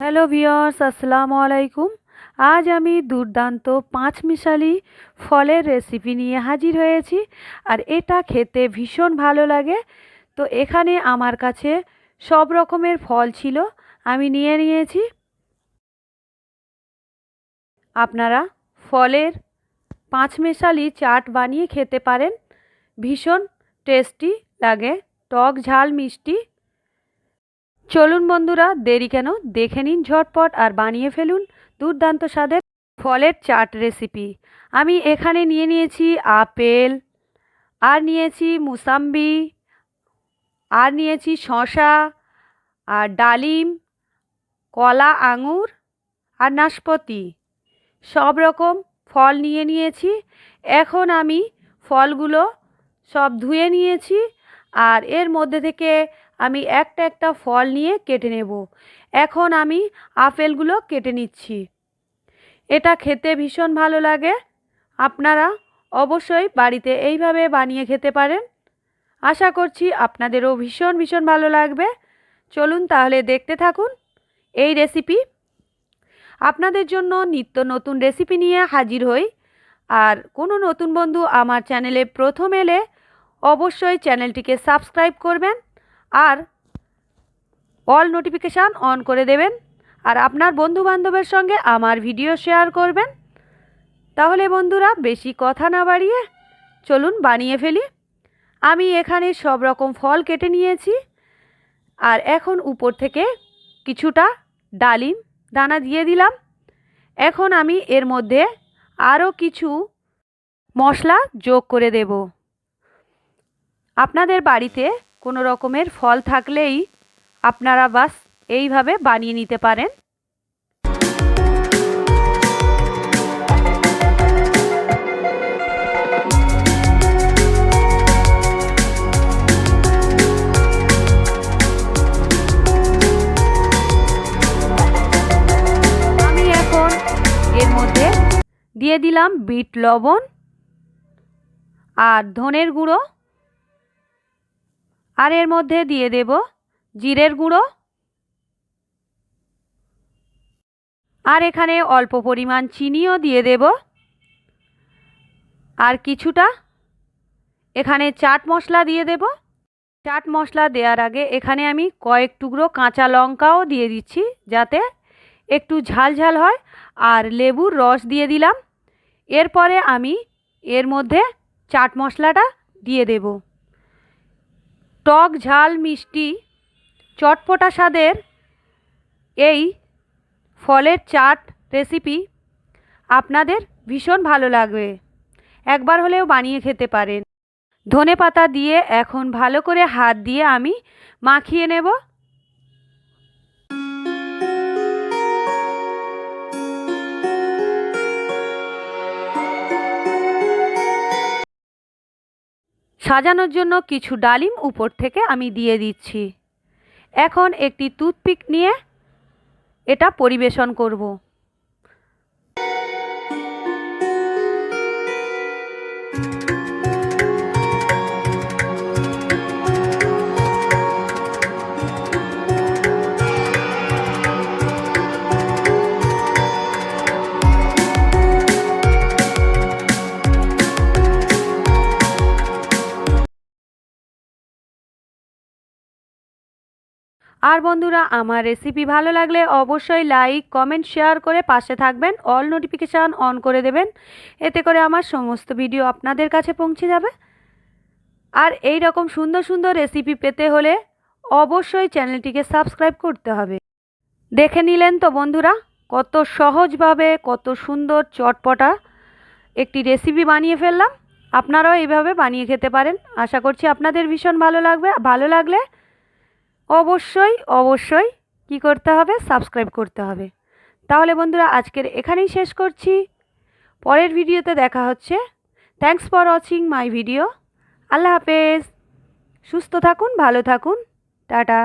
Hello viewers আসসালামু আলাইকুম। আজ আমি দুর্দান্ত পাঁচ মিশালি ফলের রেসিপি নিয়ে হাজির হয়েছি আর এটা খেতে ভীষণ ভালো লাগে। তো এখানে আমার কাছে সব রকমের ফল ছিল, আমি নিয়ে নিয়েছি। আপনারা ফলের পাঁচ মেশালি চাট বানিয়ে খেতে পারেন। ভীষণ টেস্টি লাগে, টক ঝাল মিষ্টি। চলুন বন্ধুরা, দেরি কেন? দেখে নিন ঝটপট আর বানিয়ে ফেলুন দুর্দান্ত স্বাদের ফলের চাট রেসিপি। আমি এখানে নিয়ে নিয়েছি আপেল, আর নিয়েছি মুসাম্বি, আর নিয়েছি শশা আর ডালিম, কলা আঙুর, আর নাশপাতি। সব রকম ফল নিয়ে নিয়েছি। এখন আমি ফলগুলো সব ধুয়ে নিয়েছি। আর এর মধ্যে থেকে আমি একটা একটা ফল নিয়ে কেটে নেব। এখন আমি আপেলগুলো কেটে নিচ্ছি। এটা খেতে ভীষণ ভালো লাগে। আপনারা অবশ্যই বাড়িতে এইভাবে বানিয়ে খেতে পারেন। আশা করছি আপনাদেরও ভীষণ ভীষণ ভালো লাগবে। চলুন তাহলে দেখতে থাকুন এই রেসিপি। আপনাদের জন্য নিত্য নতুন রেসিপি নিয়ে হাজির হই। আর কোনো নতুন বন্ধু আমার চ্যানেলে প্রথম এলে অবশ্যই চ্যানেলটিকে সাবস্ক্রাইব করবেন আর অল নোটিফিকেশান অন করে দেবেন আর আপনার বন্ধু বান্ধবের সঙ্গে আমার ভিডিও শেয়ার করবেন। তাহলে বন্ধুরা, বেশি কথা না বাড়িয়ে চলুন বানিয়ে ফেলি। আমি এখানে সব রকম ফল কেটে নিয়েছি আর এখন উপর থেকে কিছুটা ডালিম দানা দিয়ে দিলাম। এখন আমি এর মধ্যে আরও কিছু মশলা যোগ করে দেব। আপনাদের বাড়িতে কোনো রকমের ফল থাকলেই আপনারা বাস এইভাবে বানিয়ে নিতে পারেন। আমি এখন এর মধ্যে দিয়ে দিলাম বিট লবণ আর ধনের গুঁড়ো। আর এর মধ্যে দিয়ে দেব জিরের গুঁড়ো। আর এখানে অল্প পরিমাণ চিনিও দিয়ে দেব। আর কিছুটা এখানে চাট মশলা দিয়ে দেব। চাট মশলা দেওয়ার আগে এখানে আমি কয়েক টুকরো কাঁচা লঙ্কাও দিয়ে দিচ্ছি যাতে একটু ঝাল ঝাল হয়। আর লেবুর রস দিয়ে দিলাম। এরপরে আমি এর মধ্যে চাট মশলাটা দিয়ে দেব। টক ঝাল মিষ্টি চটপটা স্বাদের এই ফলের চাট রেসিপি আপনাদের ভীষণ ভালো লাগবে। একবার হলেও বানিয়ে খেতে পারেন। ধনে পাতা দিয়ে এখন ভালো করে হাত দিয়ে আমি মাখিয়ে নেব। সাজানোর জন্য কিছু ডালিম উপর থেকে আমি দিয়ে দিচ্ছি। এখন একটি টুথপিক নিয়ে এটা পরিবেশন করব। আর বন্ধুরা, আমার রেসিপি ভালো লাগলে অবশ্যই লাইক কমেন্ট শেয়ার করে পাশে থাকবেন। অল নোটিফিকেশান অন করে দেবেন। এতে করে আমার সমস্ত ভিডিও আপনাদের কাছে পৌঁছে যাবে। আর এই রকম সুন্দর সুন্দর রেসিপি পেতে হলে অবশ্যই চ্যানেলটিকে সাবস্ক্রাইব করতে হবে। দেখে নিলেন তো বন্ধুরা, কত সহজভাবে, কত সুন্দর চটপটা একটি রেসিপি বানিয়ে ফেললাম। আপনারাও এইভাবে বানিয়ে খেতে পারেন। আশা করছি আপনাদের ভীষণ ভালো লাগবে। ভালো লাগলে অবশ্যই অবশ্যই কি করতে হবে? সাবস্ক্রাইব করতে হবে। তাহলে বন্ধুরা, আজকের এখানেই শেষ করছি। পরের ভিডিওতে দেখা হচ্ছে। Thanks for watching my video আল্লাহ হাফেজ। সুস্থ থাকুন, ভালো থাকুন। টাটা।